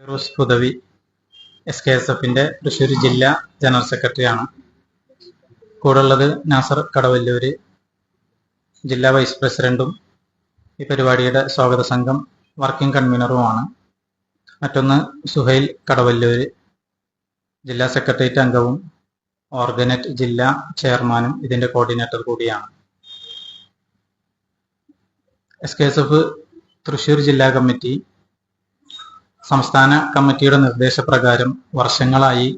Firoz Puthavi S K S എഫിന്റെ തൃശ്ശൂർ ജില്ലാ general സെക്രട്ടറിയാണ്. കൂടുള്ളത് നാസർ കടവല്ലൂര് ജില്ലാ വൈസ് പ്രസിഡന്റും ഈ പരിപാടിയുടെ സ്വാഗത സംഘം വർക്കിംഗ് കൺവീനറുമാണ്. മറ്റൊന്ന് സുഹൈൽ കടവല്ലൂര് ജില്ലാ സെക്രട്ടേറിയറ്റ് അംഗവും ഓർഗനറ്റ് ജില്ലാ ചെയർമാനും ഇതിന്റെ കോർഡിനേറ്റർ കൂടിയാണ്. S K S F Thrissur ജില്ലാ കമ്മിറ്റി സംസ്ഥാന കമ്മിറ്റിയുടെ നിർദ്ദേശപ്രകാരം വർഷങ്ങളായി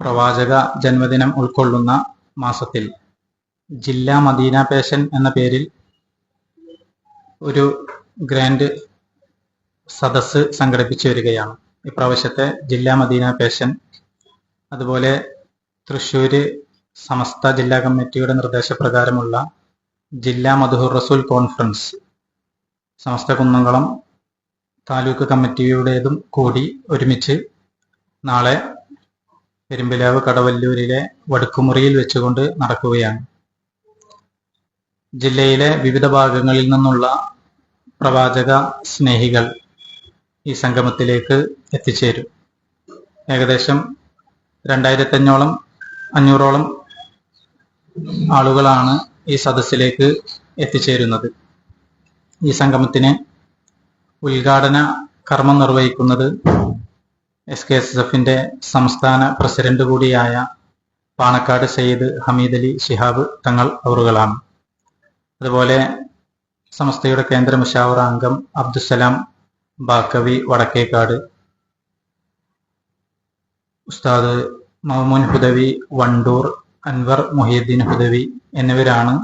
പ്രവാചക ജന്മദിനം ഉൾക്കൊള്ളുന്ന മാസത്തിൽ ജില്ലാ മദീന പേഷൻ എന്ന പേരിൽ ഒരു ഗ്രാൻഡ് സദസ്സ് സംഘടിപ്പിച്ചു വരികയാണ്. ഇപ്രാവശ്യത്തെ ജില്ലാ മദീന പേഷൻ അതുപോലെ തൃശ്ശൂര് സമസ്ത ജില്ലാ കമ്മിറ്റിയുടെ നിർദ്ദേശപ്രകാരമുള്ള ജില്ലാ മധുഹുർ റസൂൽ കോൺഫറൻസ് സമസ്ത കുന്നംകുളം താലൂക്ക് കമ്മിറ്റിയുടേതും കൂടി ഒരുമിച്ച് നാളെ പെരുമ്പിലാവ് കടവല്ലൂരിലെ വടുക്കുമുറിയിൽ വെച്ചുകൊണ്ട് നടക്കുകയാണ്. ജില്ലയിലെ വിവിധ ഭാഗങ്ങളിൽ നിന്നുള്ള പ്രവാചക സ്നേഹികൾ ഈ സംഗമത്തിലേക്ക് എത്തിച്ചേരും. ഏകദേശം രണ്ടായിരത്തഞ്ഞോളം അഞ്ഞൂറോളം ആളുകളാണ് ഈ സദസ്സിലേക്ക് എത്തിച്ചേരുന്നത്. ഈ സംഗമത്തിന് ഉദ്ഘാടന കർമ്മം നിർവഹിക്കുന്നത് എസ് കെ എസ് എഫിന്റെ സംസ്ഥാന പ്രസിഡന്റ് കൂടിയായ പാണക്കാട് സയ്യിദ് ഹമീദ് അലി ശിഹാബ് തങ്ങൾ അവറുകളാണ്. അതുപോലെ സംസ്ഥയുടെ കേന്ദ്ര മുഷാവറ അംഗം അബ്ദുസലാം ബാക്കവി വടക്കേക്കാട് ഉസ്താദ് മഹ്മൂൻ ഹുദവി വണ്ടൂർ അൻവർ മൊഹീദ്ദീൻ ഹുദവി എന്നിവരാണ്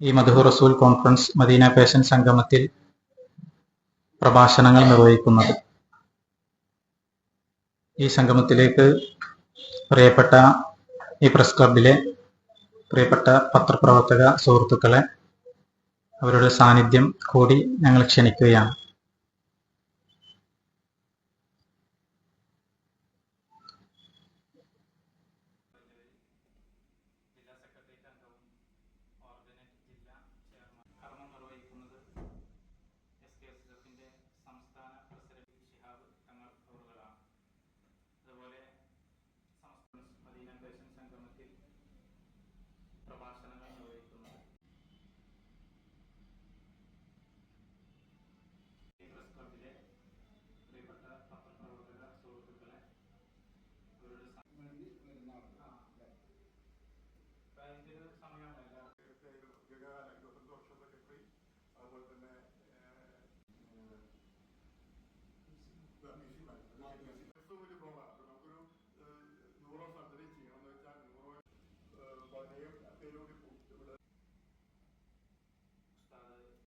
ഈ മധു റസൂൽ കോൺഫറൻസ് മദീന പേഷൻ സംഗമത്തിൽ പ്രഭാഷണങ്ങൾ നിർവഹിക്കുന്നത്. ഈ സംഗമത്തിലേക്ക് പ്രിയപ്പെട്ട ഈ പ്രസ് ക്ലബിലെ പ്രിയപ്പെട്ട പത്രപ്രവർത്തക സുഹൃത്തുക്കളെ അവരുടെ സാന്നിധ്യം കൂടി ഞങ്ങൾ ക്ഷണിക്കുകയാണ്.